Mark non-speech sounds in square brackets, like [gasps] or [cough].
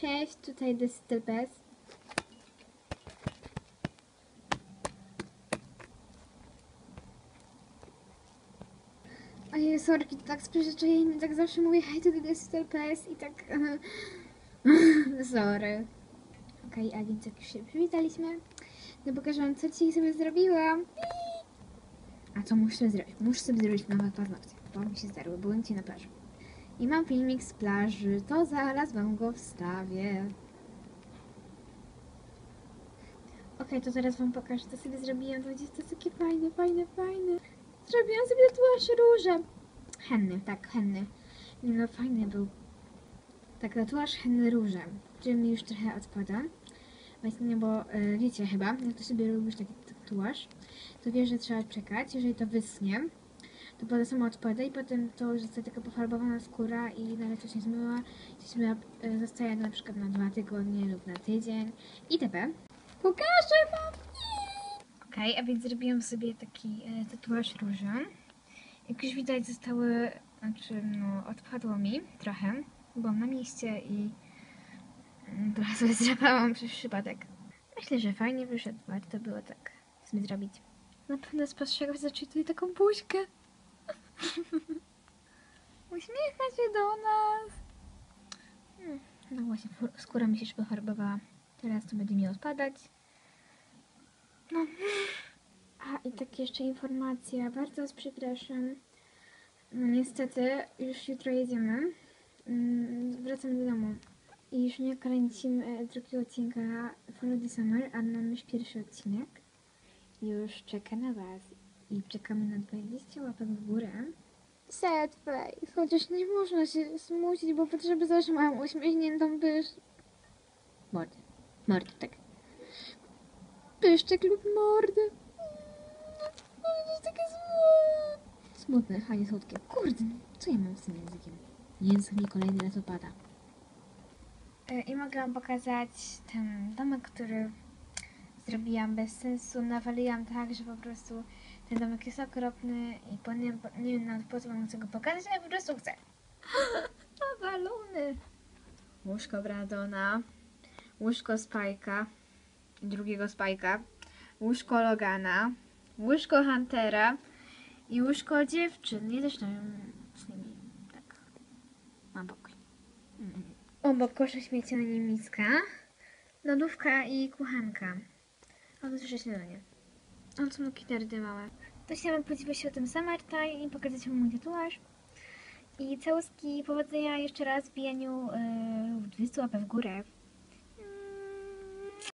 Cześć, tutaj Dystylbes. Ojej, sorki, to tak z przyzwyczajenia, tak zawsze mówię hej, to Dystylbes i tak... [laughs] Sorry. Okej, a więc jak już się przywitaliśmy, to pokażę wam, co dzisiaj sobie zrobiłam. A co muszę zrobić? Muszę sobie zrobić nowe paznokcie, bo mi się zdarły, byłem dzisiaj na plaży. I mam filmik z plaży, to zaraz wam go wstawię. Okej, to zaraz wam pokażę, co sobie zrobiłam. To będzie to takie fajne, fajne, fajne. Zrobiłam sobie tatuaż róże. Henny, tak, henny. Nie no, fajny był. Tak, tatuaż henny róże, który mi już trochę odpada. Właśnie, bo y, wiecie chyba, jak to sobie robisz taki tatuaż, to wiesz, że trzeba czekać, jeżeli to wysnie, to potem samo odpada i potem to już zostaje taka pofarbowana skóra i nawet się zmyła, się zmyła, y, zostaje na przykład na dwa tygodnie lub na tydzień itp. Pokażę wam! Okej, a więc zrobiłam sobie taki e, tatuaż róża. Jak już widać zostały, znaczy no odpadło mi trochę. Byłam na mieście i mm, trochę sobie [laughs] zdrapałam przez przypadek. Myślę, że fajnie wyszedł, warto było tak sobie zrobić. Na pewno spostrzegał zacząć tutaj taką buźkę. [laughs] Uśmiecha się do nas. Hmm, No właśnie, skóra mi się już wyfarbowała. Teraz to będzie mi odpadać. No. A i tak jeszcze informacja, bardzo was przepraszam. No niestety, już jutro jedziemy. Mm, Wracam do domu. I już nie kręcimy drugiego odcinka Follow the Summer, a mamy już pierwszy odcinek. Już czeka na was. I czekamy na 20 łapek w górę. Sad face, chociaż nie można się smucić, bo potrzeby zawsze mają uśmiechniętą pysz... Mordę. Mordę, tak. Pyszczek lub mordę. No, to jest takie złe. Smutne, a nie słodkie. Kurde, co ja mam z tym językiem? Język mi kolejny raz opada. E, I mogę wam pokazać ten domek, który zrobiłam bez sensu. Nawaliłam tak, że po prostu ten domek jest okropny i po nie, nie wiem nawet po co wam chcę go pokazać, ale po prostu chcę. [gasps] Nawalony. Łóżko Brandona, łóżko Spajka, drugiego Spajka, łóżko Logana, łóżko Huntera i łóżko dziewczyn. I zresztą z nimi tak mam pokój. Mm. Obok kosza śmieciowa niemiecka, lodówka i kuchenka. A to słyszę śniadanie. O, są kitardy małe. To chciałam podzielić się o tym Summertime i pokazać wam mój tatuaż. I całuski powodzenia jeszcze raz w bijaniu yy, w 20 łapę w górę.